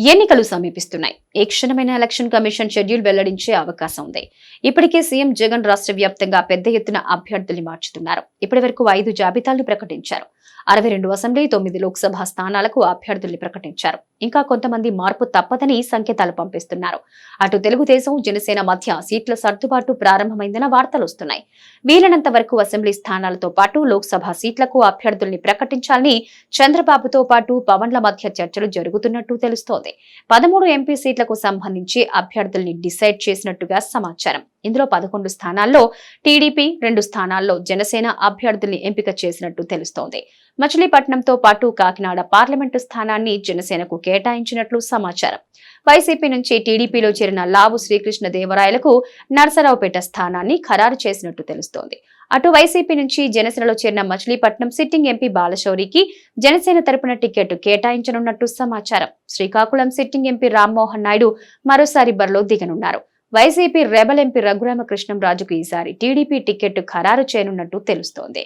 ఎన్నికలు సమీపిస్తున్నాయి. ఏ క్షణమైన election commission schedule వెల్లడించే అవకాశం ఉంది. ఇప్పటికే సీఎం జగన్ రాష్ట్ర వ్యాప్తంగా పెద్ద ఎత్తున అభ్యర్థుల్ని మార్చుతున్నారు. ఇప్పటి వరకు ఐదు జాబితాలను ప్రకటించారు. అరవై రెండు అసెంబ్లీ తొమ్మిది లోక్సభ స్థానాలకు అభ్యర్థుల్ని ప్రకటించారు. ఇంకా కొంతమంది మార్పు తప్పదని సంకేతాలు పంపిస్తున్నారు. అటు తెలుగుదేశం జనసేన మధ్య సీట్ల సర్దుబాటు ప్రారంభమైందన్న వార్తలు వస్తున్నాయి. వీలైనంత వరకు అసెంబ్లీ స్థానాలతో పాటు లోక్సభ సీట్లకు అభ్యర్థుల్ని ప్రకటించాలని చంద్రబాబుతో పాటు పవన్ల మధ్య చర్చలు జరుగుతున్నట్టు తెలుస్తోంది. పదమూడు ఎంపీ సీట్లకు సంబంధించి అభ్యర్థుల్ని డిసైడ్ చేసినట్టుగా సమాచారం. ఇందులో పదకొండు స్థానాల్లో టీడీపీ రెండు స్థానాల్లో జనసేన అభ్యర్థుల్ని ఎంపిక చేసినట్టు తెలుస్తోంది. మచిలీపట్నంతో పాటు కాకినాడ పార్లమెంటు స్థానాన్ని జనసేనకు కేటాయించినట్లు సమాచారం. వైసీపీ నుంచి టీడీపీలో చేరిన లావు శ్రీకృష్ణ దేవరాయలకు నర్సరావుపేట స్థానాన్ని ఖరారు చేసినట్టు తెలుస్తోంది. అటు వైసీపీ నుంచి జనసేనలో చేరిన మచిలీపట్నం సిట్టింగ్ ఎంపీ బాలశౌరికి జనసేన తరపున టికెట్ కేటాయించనున్నట్టు సమాచారం. శ్రీకాకుళం సిట్టింగ్ ఎంపీ రామ్మోహన్ నాయుడు మరోసారి బరిలో దిగనున్నారు. వైసీపీ రెబల్ ఎంపీ రఘురామకృష్ణం రాజుకు ఈసారి టీడీపీ టికెట్ ఖరారు చేయనున్నట్టు తెలుస్తోంది.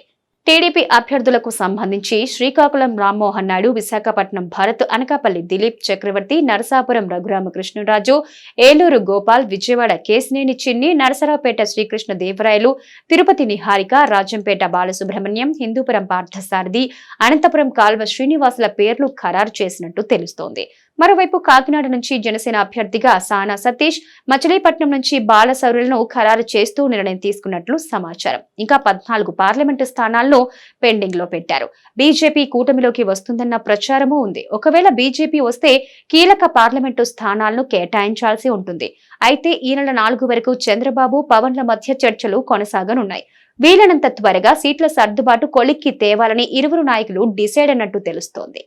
టీడీపీ అభ్యర్థులకు సంబంధించి శ్రీకాకుళం రామ్మోహన్ నాయుడు విశాఖపట్నం భరత్ అనకాపల్లి దిలీప్ చక్రవర్తి నరసాపురం రఘురామకృష్ణరాజు ఏలూరు గోపాల్ విజయవాడ కేసినేని చిన్ని నరసరావుపేట శ్రీకృష్ణ దేవరాయలు తిరుపతి నిహారిక రాజంపేట బాలసుబ్రహ్మణ్యం హిందూపురం పార్థసారథి అనంతపురం కాల్వ శ్రీనివాసుల పేర్లు ఖరారు చేసినట్టు తెలుస్తోంది. మరోవైపు కాకినాడ నుంచి జనసేన అభ్యర్థిగా సానా సతీష్ మచిలీపట్నం నుంచి బాలసౌరులను ఖరారు చేస్తూ నిర్ణయం తీసుకున్నట్లు సమాచారం. ఇంకా పద్నాలుగు పార్లమెంటు స్థానాల్లో పెండింగ్లో పెట్టారు. బీజేపీ కూటమిలోకి వస్తుందన్న ప్రచారమూ ఉంది. ఒకవేళ బీజేపీ వస్తే కీలక పార్లమెంటు స్థానాలను కేటాయించాల్సి ఉంటుంది. అయితే ఈ నెల నాలుగు వరకు చంద్రబాబు పవన్ల మధ్య చర్చలు కొనసాగనున్నాయి. వీలైనంత త్వరగా సీట్ల సర్దుబాటు కొలిక్కి తేవాలని ఇరువురు నాయకులు డిసైడ్ అన్నట్టు తెలుస్తోంది.